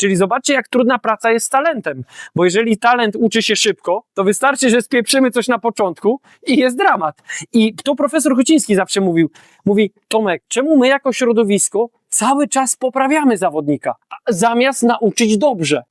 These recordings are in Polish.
Czyli zobaczcie, jak trudna praca jest z talentem. Bo jeżeli talent uczy się szybko, to wystarczy, że spieprzymy coś na początku i jest dramat. I to profesor Huciński zawsze mówił. Mówi, Tomek, czemu my jako środowisko cały czas poprawiamy zawodnika, zamiast nauczyć dobrze?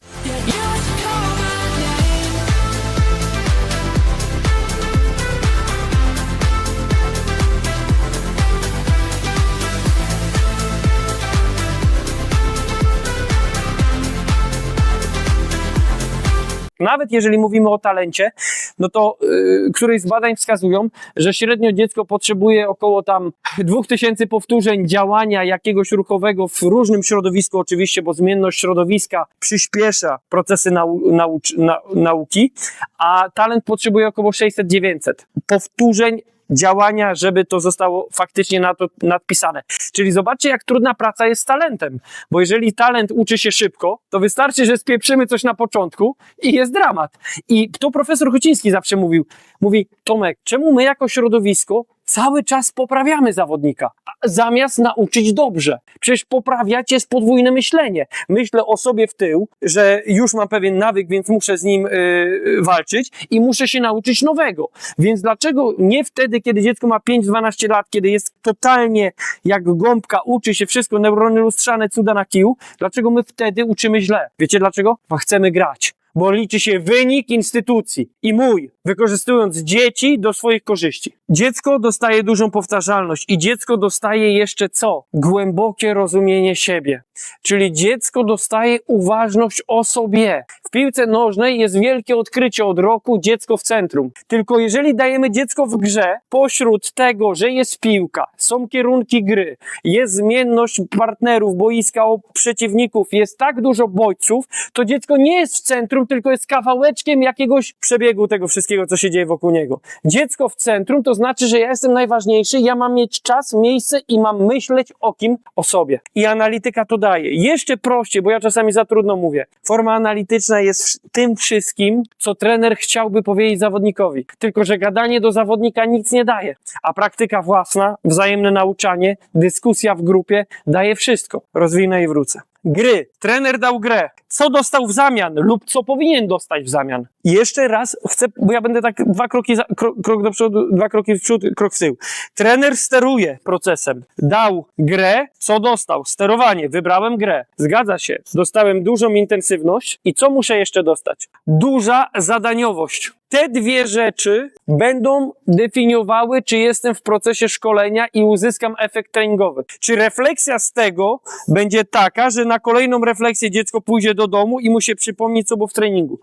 Nawet jeżeli mówimy o talencie, no to yy, któreś z badań wskazują, że średnio dziecko potrzebuje około tam 2000 powtórzeń działania jakiegoś ruchowego w różnym środowisku, oczywiście, bo zmienność środowiska przyspiesza procesy nau naucz na nauki, a talent potrzebuje około 600-900 powtórzeń działania, żeby to zostało faktycznie na to nadpisane. Czyli zobaczcie, jak trudna praca jest z talentem, bo jeżeli talent uczy się szybko, to wystarczy, że spieprzymy coś na początku i jest dramat. I to profesor Huciński zawsze mówił. Mówi, Tomek, czemu my jako środowisko cały czas poprawiamy zawodnika, zamiast nauczyć dobrze? Przecież poprawiać jest podwójne myślenie. Myślę o sobie w tył, że już mam pewien nawyk, więc muszę z nim yy, walczyć i muszę się nauczyć nowego. Więc dlaczego nie wtedy, kiedy dziecko ma 5-12 lat, kiedy jest totalnie jak gąbka, uczy się wszystko, neurony lustrzane, cuda na kiju, dlaczego my wtedy uczymy źle? Wiecie dlaczego? Bo chcemy grać. Bo liczy się wynik instytucji i mój, wykorzystując dzieci do swoich korzyści. Dziecko dostaje dużą powtarzalność i dziecko dostaje jeszcze co? Głębokie rozumienie siebie. Czyli dziecko dostaje uważność o sobie. W piłce nożnej jest wielkie odkrycie od roku dziecko w centrum. Tylko jeżeli dajemy dziecko w grze, pośród tego, że jest piłka, są kierunki gry, jest zmienność partnerów, boiska, przeciwników, jest tak dużo bodźców, to dziecko nie jest w centrum, tylko jest kawałeczkiem jakiegoś przebiegu tego wszystkiego, co się dzieje wokół niego. Dziecko w centrum to znaczy, że ja jestem najważniejszy, ja mam mieć czas, miejsce i mam myśleć o kim? O sobie. I analityka to daje. Jeszcze prościej, bo ja czasami za trudno mówię. Forma analityczna jest tym wszystkim, co trener chciałby powiedzieć zawodnikowi. Tylko, że gadanie do zawodnika nic nie daje. A praktyka własna, wzajemne nauczanie, dyskusja w grupie daje wszystko. Rozwinę i wrócę. Gry. Trener dał grę. Co dostał w zamian lub co powinien dostać w zamian? I jeszcze raz chcę, bo ja będę tak dwa kroki, za, krok, krok do przodu, dwa kroki w przód, krok w tył. Trener steruje procesem. Dał grę, co dostał? Sterowanie. Wybrałem grę. Zgadza się. Dostałem dużą intensywność i co muszę jeszcze dostać? Duża zadaniowość. Te dwie rzeczy będą definiowały, czy jestem w procesie szkolenia i uzyskam efekt treningowy. Czy refleksja z tego będzie taka, że na kolejną refleksję dziecko pójdzie do domu i mu się przypomni, co było w treningu.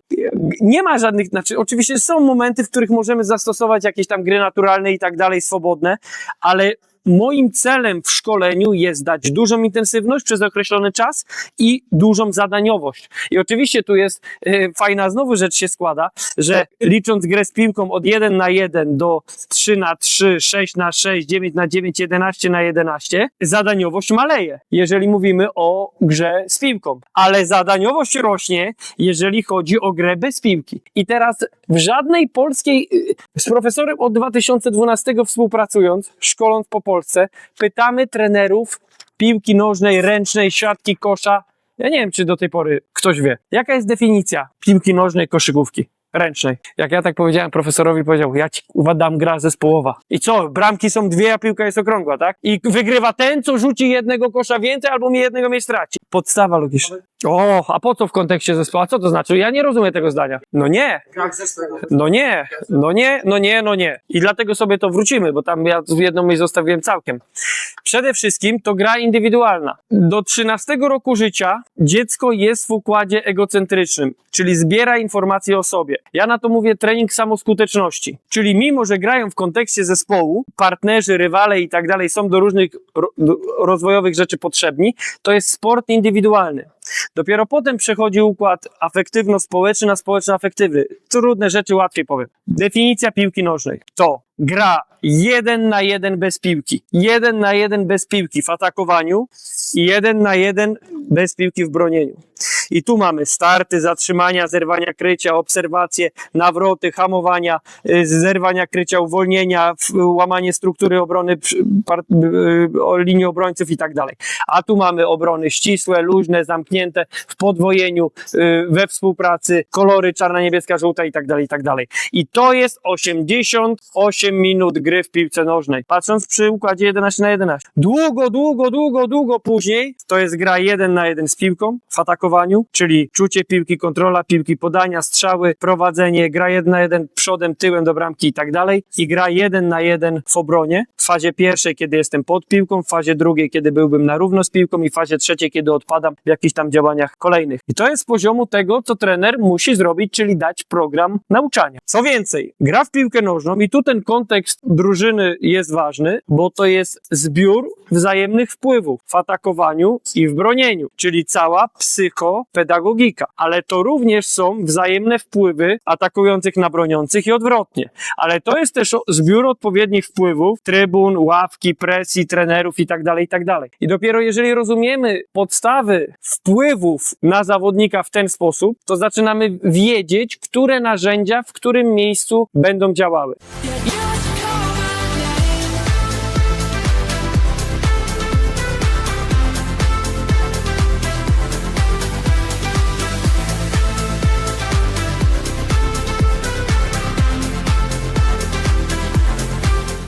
Nie ma żadnych, znaczy oczywiście są momenty, w których możemy zastosować jakieś tam gry naturalne i tak dalej, swobodne, ale moim celem w szkoleniu jest dać dużą intensywność przez określony czas i dużą zadaniowość. I oczywiście tu jest e, fajna znowu rzecz się składa, że licząc grę z piłką od 1 na 1 do 3 na 3, 6 na 6, 9 na 9, 11 na 11, zadaniowość maleje, jeżeli mówimy o grze z piłką. Ale zadaniowość rośnie, jeżeli chodzi o grę bez piłki. I teraz w żadnej polskiej, y, z profesorem od 2012 współpracując, szkoląc po Polsce, pytamy trenerów piłki nożnej, ręcznej, siatki, kosza. Ja nie wiem, czy do tej pory ktoś wie. Jaka jest definicja piłki nożnej, koszykówki? Ręcznej. Jak ja tak powiedziałem profesorowi, powiedział, ja ci kurwa dam gra zespołowa. I co? Bramki są dwie, a piłka jest okrągła, tak? I wygrywa ten, co rzuci jednego kosza więcej, albo mi jednego mnie straci. Podstawa logiczna. O, a po co w kontekście zespołu? A co to znaczy? Ja nie rozumiem tego zdania. No nie, no nie, no nie, no nie, no nie. I dlatego sobie to wrócimy, bo tam ja jedną myśl zostawiłem całkiem. Przede wszystkim to gra indywidualna. Do 13 roku życia dziecko jest w układzie egocentrycznym, czyli zbiera informacje o sobie. Ja na to mówię trening samoskuteczności. Czyli mimo, że grają w kontekście zespołu, partnerzy, rywale i tak dalej są do różnych rozwojowych rzeczy potrzebni, to jest sport indywidualny. Dopiero potem przechodzi układ afektywno-społeczny na społeczno-afektywny. Trudne rzeczy łatwiej powiem. Definicja piłki nożnej to gra jeden na jeden bez piłki. Jeden na jeden bez piłki w atakowaniu i jeden na jeden bez piłki w bronieniu. I tu mamy starty, zatrzymania, zerwania krycia, obserwacje, nawroty, hamowania, y, zerwania krycia, uwolnienia, łamanie struktury obrony y, linii obrońców i tak dalej. A tu mamy obrony ścisłe, luźne, zamknięte, w podwojeniu, y, we współpracy, kolory czarna, niebieska, żółta i tak dalej, i tak dalej. I to jest 88 minut gry w piłce nożnej. Patrząc przy układzie 11 na 11. Długo, długo, długo, długo później to jest gra 1 na 1 z piłką w atakowaniu, czyli czucie piłki, kontrola piłki, podania, strzały, prowadzenie, gra 1 na 1 przodem, tyłem do bramki i tak dalej. I gra 1 na 1 w obronie. W fazie pierwszej, kiedy jestem pod piłką, w fazie drugiej, kiedy byłbym na równo z piłką i w fazie trzeciej, kiedy odpadam w jakichś tam działaniach kolejnych. I to jest poziomu tego, co trener musi zrobić, czyli dać program nauczania. Co więcej, gra w piłkę nożną i tu ten kontekst drużyny jest ważny, bo to jest zbiór wzajemnych wpływów w atakowaniu i w bronieniu, czyli cała psychopedagogika. Ale to również są wzajemne wpływy atakujących na broniących i odwrotnie. Ale to jest też zbiór odpowiednich wpływów, trybun, ławki, presji, trenerów i tak dalej, i tak dalej. I dopiero jeżeli rozumiemy podstawy wpływów na zawodnika w ten sposób, to zaczynamy wiedzieć, które narzędzia w którym miejscu będą działały.